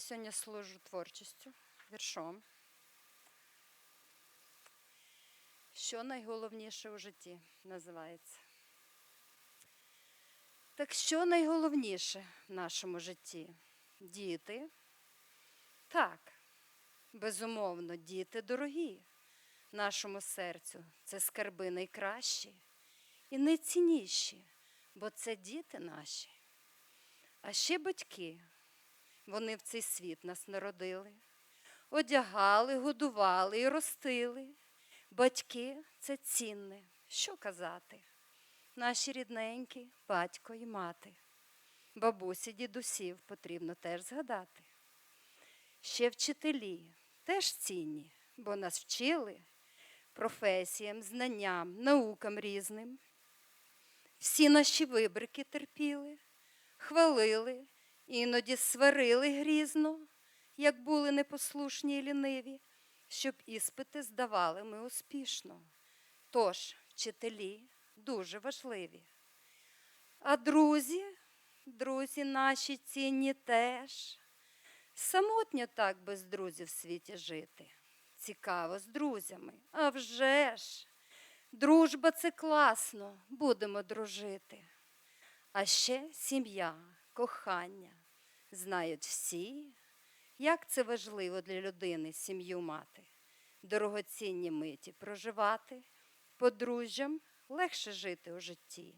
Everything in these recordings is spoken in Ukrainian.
сьогодні служу творчістю, віршом. Що найголовніше у житті називається? Так що найголовніше в нашому житті? Діти? Так, безумовно, діти дорогі нашому серцю. Це скарби найкращі і найцінніші, бо це діти наші. А ще батьки, вони в цей світ нас народили, одягали, годували і ростили. Батьки це цінне, що казати. Наші рідненькі, батько і мати. Бабусі, дідусів потрібно теж згадати. Ще вчителі теж цінні, бо нас вчили професіям, знанням, наукам різним. Всі наші вибрики терпіли, хвалили, іноді сварили грізно, як були непослушні і ліниві, щоб іспити здавали ми успішно. Тож вчителі дуже важливі. А друзі, друзі наші цінні теж. Самотньо так без друзів в світі жити. Цікаво з друзями. А вже ж, дружба це класно, будемо дружити. А ще сім'я, кохання. Знають всі, як це важливо для людини сім'ю мати, дорогоцінні миті проживати, подружжям легше жити у житті.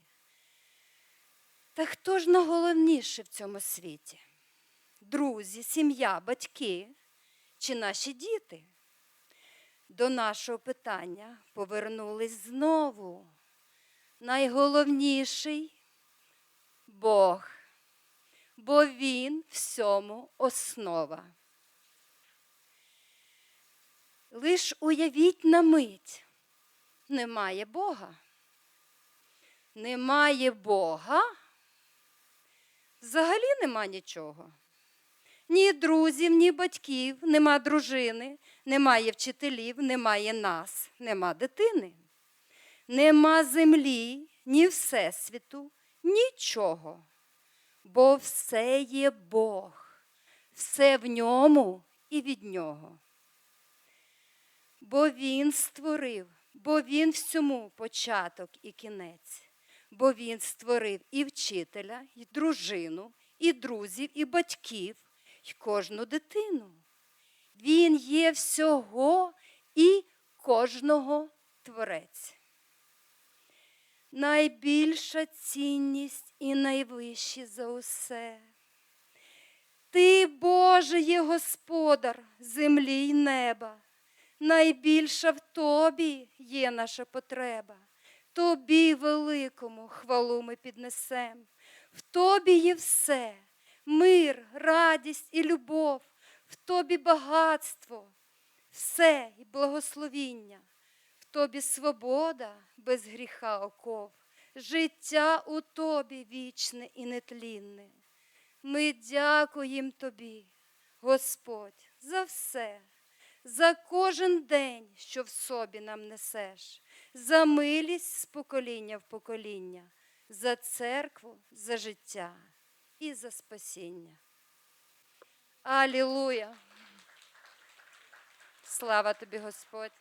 Та хто ж найголовніше в цьому світі? Друзі, сім'я, батьки чи наші діти? До нашого питання повернулись знову. Найголовніший Бог, бо Він всьому основа. Лиш уявіть на мить, немає Бога. Немає Бога, взагалі нема нічого. Ні друзів, ні батьків, нема дружини, немає вчителів, немає нас, нема дитини. Нема землі, ні всесвіту, нічого. Бо все є Бог, все в ньому і від нього. Бо Він створив, бо Він всьому початок і кінець, бо Він створив і вчителя, і дружину, і друзів, і батьків, і кожну дитину. Він є всього і кожного творець. Найбільша цінність і найвищі за усе. Ти, Боже, є Господар землі й неба. Найбільша в Тобі є наша потреба. Тобі великому хвалу ми піднесем. В Тобі є все мир, радість і любов, в Тобі багатство, все і благословіння, Тобі свобода без гріха оков, життя у Тобі вічне і нетлінне. Ми дякуємо Тобі, Господь, за все, за кожен день, що в собі нам несеш, за милість з покоління в покоління, за церкву, за життя і за спасіння. Алілуя! Слава тобі, Господь!